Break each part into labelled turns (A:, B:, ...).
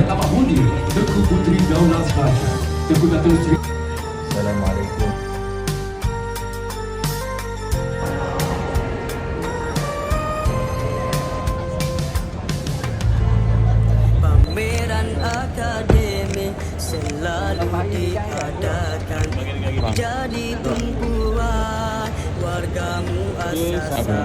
A: hadir Tengku Puteri Daulat Raja. Tengku Datuk Seri
B: Assalamualaikum.
C: Pameran akademik selalu diadakan. Jadi tumpuan wargamu asasa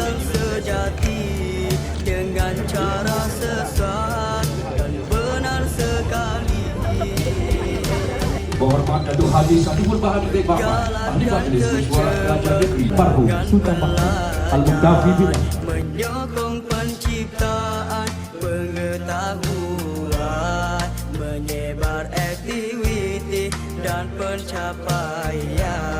C: amalan sejati Dengan cara sesat dan benar sekali.
A: Berhormat Datuk Haji Satipur Bahadur Bapak. Ahli Majlis Mesyuarat Kerajaan Negeri Parhu Sultan Mahmud Al-Muqtafi bin
C: menyokong penciptaan pengetahuan menyebar aktiviti dan pencapaian